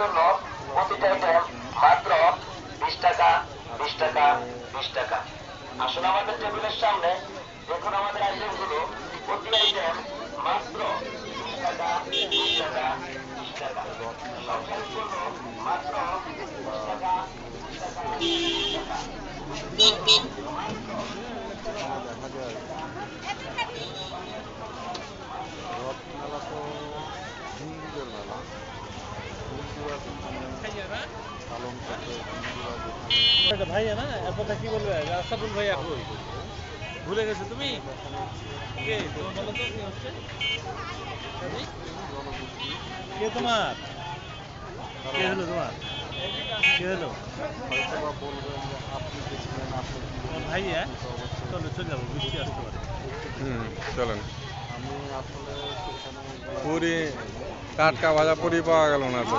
জন্য প্রতিটা আইটেম মাত্র বিশ টাকা বিশ টাকা বিশ টাকা। আসলে আমাদের টেবিলের সামনে, দেখুন আমাদের আইটেমগুলো। প্রতি আইটেম মাত্র বিশ টাকা টাকা মাত্র টাকা। ভুলে গেছো তুমি? কে? তোমার? কি হলো তোমার? কে হলো? পুরি, টাটকা ভাজা পুরি পাওয়া গেল না তো?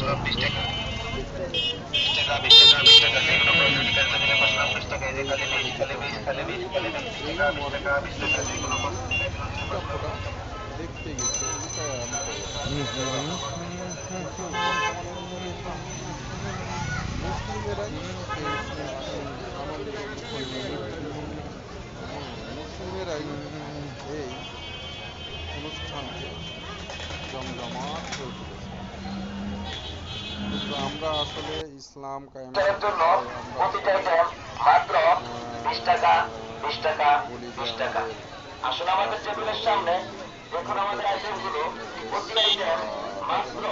নিলে পাঁচশো বিশ টাকা বিশ টাকা বিশ টাকা বিশ টাকা যে কোনো বিশ টাকা বিশ বিশ টাকা বিশ টাকা টাকা করব। এই অনুষ্ঠানকে জমজমাট করে তুলেছে কিন্তু আমরা আসলে ইসলাম কায়েম জন্য প্রতিটা আইটেম মাত্র বিশ টাকা বিশ টাকা বিশ টাকা। আসলে আমাদের টেবিলের সামনে দেখুন আমাদের আইটেমগুলো। আইটেম মাত্র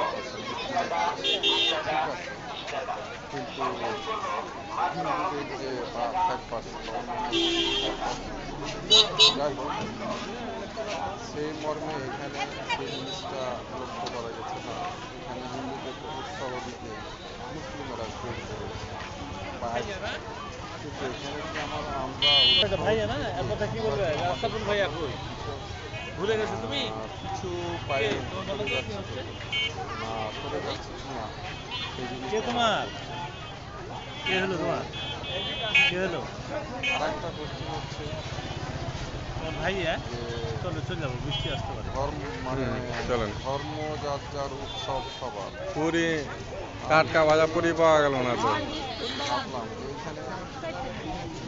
বিশ টাকা বিশ টাকা কিন্তু যে ফাইভ পার্সেন্ট যাই হোক সেই মর্মে এখানে সেই জিনিসটা লক্ষ্য করা গেছে না এখানে হিন্দুদেরকে উৎসাহ দিতে মুসলিমেরা জড়িত রয়েছে বা আছে। কিন্তু এখানে কি আমার আমরা একটা ভাইয়া না এরপর কি বলবে ভুলে গেছো তুমি কিছু কে? তোমার কি হলো তোমার কে হলো আর একটা হচ্ছে ভাইয়া যে চলো চলে যাব বৃষ্টি আসতে পারে। ধর্ম মানে চলেন। ধর্ম যার যার উৎসব সবার। পুরি টাটকা ভাজা পুরি পাওয়া গেল না তো? ভাবলাম এখানে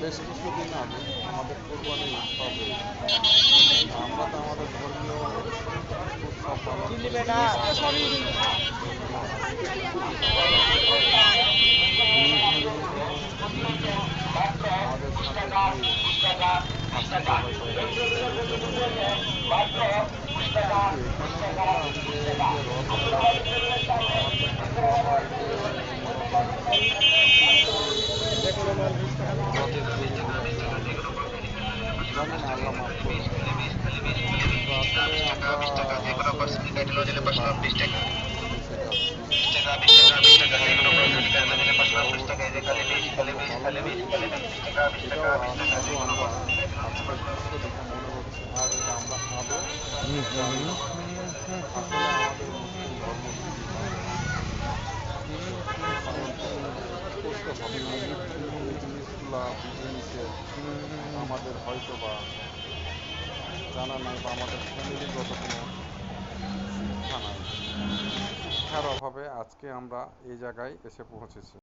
বেশ কিছুদিন আগে আমাদের কোরবানি উৎসব আমরা তো আমাদের ধর্মীয় উৎসব পালন করি। আমাদের সাথে যে জানেন আল্লাহ মাফ করুন তো আসলে বিশ টাকা বিশ টাকা বিশ টাকা বিশ টাকা বিশ টাকা বিশ টাকা বিশ টাকা বিশ টাকা বিশ টাকা জানি আসলে আমাদের আমাদের হয়তো বা জানা নাই বা আমাদের ফ্যামিলিগত কোনো শিক্ষা নাই শিক্ষার অভাবে আজকে আমরা এই জায়গায় এসে পৌঁছেছি।